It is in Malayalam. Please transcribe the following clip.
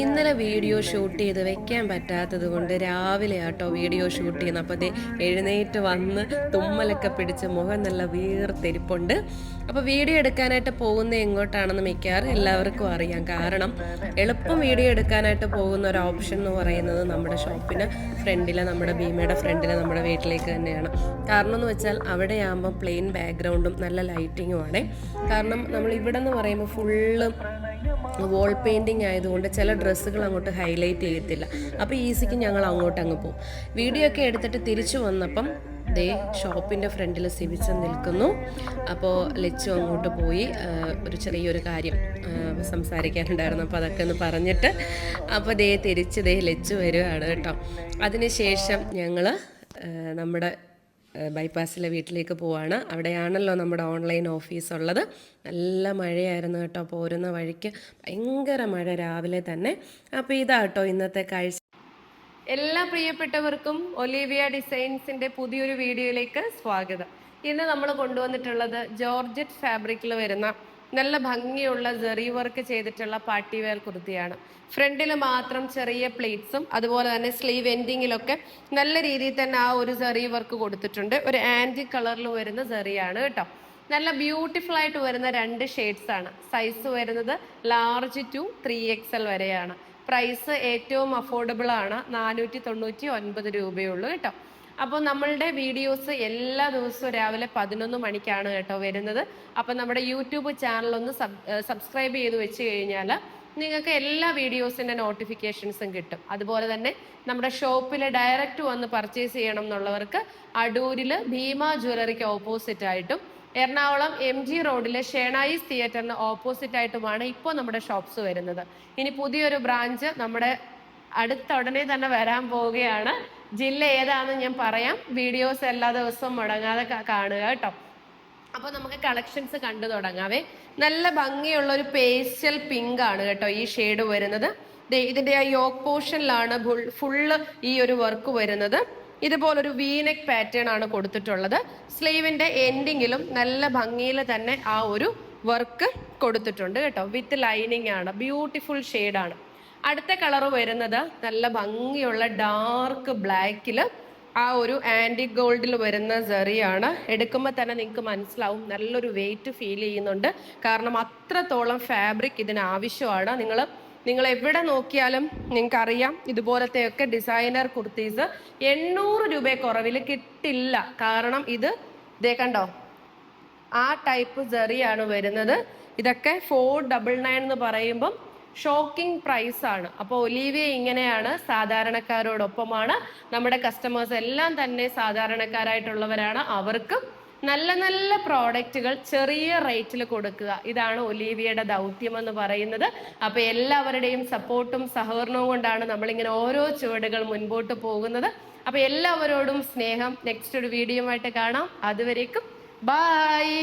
ഇന്നലെ വീഡിയോ ഷൂട്ട് ചെയ്ത് വെക്കാൻ പറ്റാത്തത് കൊണ്ട് രാവിലെ ആട്ടോ വീഡിയോ ഷൂട്ട് ചെയ്യുന്നത്. അപ്പോൾ ദേ എഴുന്നേറ്റ് വന്ന് തുമ്മലൊക്കെ പിടിച്ച് മുഖം നല്ല വീർത്തെരിപ്പുണ്ട്. അപ്പോൾ വീഡിയോ എടുക്കാനായിട്ട് പോകുന്ന എങ്ങോട്ടാണെന്ന് മിക്കവാറും എല്ലാവർക്കും അറിയാം. കാരണം എളുപ്പം വീഡിയോ എടുക്കാനായിട്ട് പോകുന്ന ഒരു ഓപ്ഷൻ എന്ന് പറയുന്നത് നമ്മുടെ ഷോപ്പിന് ഫ്രണ്ടിലെ നമ്മുടെ ഭീമയുടെ ഫ്രണ്ടിലെ നമ്മുടെ വീട്ടിലേക്ക് തന്നെയാണ്. കാരണം എന്ന് വെച്ചാൽ അവിടെയാകുമ്പോൾ പ്ലെയിൻ ബാക്ക്ഗ്രൗണ്ടും നല്ല ലൈറ്റിങ്ങും ആണ്. കാരണം നമ്മൾ ഇവിടെ എന്ന് പറയുമ്പോൾ ഫുള്ള് വോൾ പെയിന്റിങ് ആയതുകൊണ്ട് ചില ഡ്രസ്സുകൾ അങ്ങോട്ട് ഹൈലൈറ്റ് ചെയ്യത്തില്ല. അപ്പോൾ ഈസിക്ക് ഞങ്ങൾ അങ്ങോട്ട് അങ്ങ് പോകും വീഡിയോ ഒക്കെ എടുത്തിട്ട് തിരിച്ചു വന്നപ്പം ദേ ഷോപ്പിന്റെ ഫ്രണ്ടിൽ സിവിച്ച് നിൽക്കുന്നു. അപ്പോൾ ലച്ചു അങ്ങോട്ട് പോയി ഒരു ചെറിയൊരു കാര്യം സംസാരിക്കാനുണ്ടായിരുന്നു. അപ്പോൾ അതൊക്കെ ഒന്ന് പറഞ്ഞിട്ട് അപ്പോൾ ദേ തിരിച്ച് ദേ ലച്ചു വരുവാണ് കേട്ടോ. അതിനുശേഷം ഞങ്ങൾ നമ്മുടെ ബൈപ്പാസിലെ വീട്ടിലേക്ക് പോവാണ്. അവിടെയാണല്ലോ നമ്മുടെ ഓൺലൈൻ ഓഫീസ് ഉള്ളത്. നല്ല മഴയായിരുന്നു കേട്ടോ. പോരുന്ന വഴിക്ക് ഭയങ്കര മഴ രാവിലെ തന്നെ. അപ്പോൾ ഇതാ കേട്ടോ ഇന്നത്തെ കാഴ്ച. എല്ലാ പ്രിയപ്പെട്ടവർക്കും ഒലീവിയ ഡിസൈൻസിന്റെ പുതിയൊരു വീഡിയോയിലേക്ക് സ്വാഗതം. ഇന്ന് നമ്മൾ കൊണ്ടുവന്നിട്ടുള്ളത് ജോർജറ്റ് ഫാബ്രിക്കിൽ വരുന്ന നല്ല ഭംഗിയുള്ള ജെറി വർക്ക് ചെയ്തിട്ടുള്ള പാർട്ടി വെയർ കുർത്തിയാണ്. ഫ്രണ്ടിൽ മാത്രം ചെറിയ പ്ലേറ്റ്സും അതുപോലെ തന്നെ സ്ലീവ് എൻഡിങ്ങിലൊക്കെ നല്ല രീതിയിൽ തന്നെ ആ ഒരു ജെറി വർക്ക് കൊടുത്തിട്ടുണ്ട്. ഒരു ആന്റി കളറിൽ വരുന്ന ജെറിയാണ് കേട്ടോ. നല്ല ബ്യൂട്ടിഫുൾ ആയിട്ട് വരുന്ന രണ്ട് ഷെയ്ഡ്സ് ആണ്. സൈസ് വരുന്നത് large to three X L വരെയാണ്. പ്രൈസ് ഏറ്റവും അഫോർഡബിൾ ആണ്. നാനൂറ്റി തൊണ്ണൂറ്റി ഒൻപത് രൂപയുള്ളൂ കേട്ടോ. അപ്പോൾ നമ്മളുടെ വീഡിയോസ് എല്ലാ ദിവസവും രാവിലെ പതിനൊന്ന് മണിക്കാണ് കേട്ടോ വരുന്നത്. അപ്പോൾ നമ്മുടെ യൂട്യൂബ് ചാനൽ ഒന്ന് സബ്സ്ക്രൈബ് ചെയ്ത് വെച്ച് കഴിഞ്ഞാൽ നിങ്ങൾക്ക് എല്ലാ വീഡിയോസിന്റെ നോട്ടിഫിക്കേഷൻസും കിട്ടും. അതുപോലെ തന്നെ നമ്മുടെ ഷോപ്പിൽ ഡയറക്റ്റ് വന്ന് പർച്ചേസ് ചെയ്യണം എന്നുള്ളവർക്ക് അടൂരിൽ ഭീമ ജ്വല്ലറിക്ക് ഓപ്പോസിറ്റ് ആയിട്ടും എറണാകുളം എം ജി റോഡിലെ ഷേണായിസ് തിയേറ്ററിന് ഓപ്പോസിറ്റ് ആയിട്ടുമാണ് ഇപ്പോൾ നമ്മുടെ ഷോപ്സ് വരുന്നത്. ഇനി പുതിയൊരു ബ്രാഞ്ച് നമ്മുടെ അടുത്ത ഉടനെ തന്നെ വരാൻ പോവുകയാണ്. ജില്ല ഏതാണെന്ന് ഞാൻ പറയാം. വീഡിയോസ് എല്ലാ ദിവസവും മുടങ്ങാതെ കാണുക കേട്ടോ. അപ്പോൾ നമുക്ക് കളക്ഷൻസ് കണ്ടു തുടങ്ങാവേ. നല്ല ഭംഗിയുള്ള ഒരു പേസ്റ്റൽ പിങ്ക് ആണ് കേട്ടോ ഈ ഷെയ്ഡ് വരുന്നത്. ഇതിന്റെ ആ യോക്ക് പോർഷനിലാണ് ഫുള്ള് ഈ ഒരു വർക്ക് വരുന്നത്. ഇതുപോലൊരു വീനെക്ക് പാറ്റേൺ ആണ് കൊടുത്തിട്ടുള്ളത്. സ്ലീവിന്റെ എൻഡിങ്ങിലും നല്ല ഭംഗിയിൽ തന്നെ ആ ഒരു വർക്ക് കൊടുത്തിട്ടുണ്ട് കേട്ടോ. വിത്ത് ലൈനിങ് ആണ്. ബ്യൂട്ടിഫുൾ ആണ്. അടുത്ത കളർ വരുന്നത് നല്ല ഭംഗിയുള്ള ഡാർക്ക് ബ്ലാക്കിൽ ആ ഒരു ആന്റി ഗോൾഡിൽ വരുന്ന സെറിയാണ് എടുക്കുമ്പോൾ തന്നെ നിങ്ങൾക്ക് മനസ്സിലാവും നല്ലൊരു വെയിറ്റ് ഫീൽ ചെയ്യുന്നുണ്ട്. കാരണം അത്രത്തോളം ഫാബ്രിക് ഇതിന് ആവശ്യമാണ്. നിങ്ങൾ നിങ്ങൾ എവിടെ നോക്കിയാലും നിങ്ങൾക്കറിയാം ഇതുപോലത്തെയൊക്കെ ഡിസൈനർ കുർത്തീസ് എണ്ണൂറ് രൂപ കുറവിൽ കിട്ടില്ല. കാരണം ഇത് ഇതേ കണ്ടോ? ആ ടൈപ്പ് സെറിയാണ് വരുന്നത്. ഇതൊക്കെ ഫോർ ഡബിൾ നയൻ എന്ന് പറയുമ്പം ഷോക്കിംഗ് പ്രൈസ് ആണ് അപ്പോൾ ഒലീവിയ ഇങ്ങനെയാണ് സാധാരണക്കാരോടൊപ്പമാണ്. നമ്മുടെ കസ്റ്റമേഴ്സ് എല്ലാം തന്നെ സാധാരണക്കാരായിട്ടുള്ളവരാണ്. അവർക്ക് നല്ല നല്ല പ്രോഡക്റ്റുകൾ ചെറിയ റേറ്റിൽ കൊടുക്കുക. ഇതാണ് ഒലീവിയയുടെ ദൗത്യം എന്ന് പറയുന്നത്. അപ്പൊ എല്ലാവരുടെയും സപ്പോർട്ടും സഹകരണവും കൊണ്ടാണ് നമ്മളിങ്ങനെ ഓരോ ചുവടുകൾ മുൻപോട്ട് പോകുന്നത്. അപ്പൊ എല്ലാവരോടും സ്നേഹം. നെക്സ്റ്റ് ഒരു വീഡിയോ ആയിട്ട് കാണാം. അതുവരേക്കും ബായ്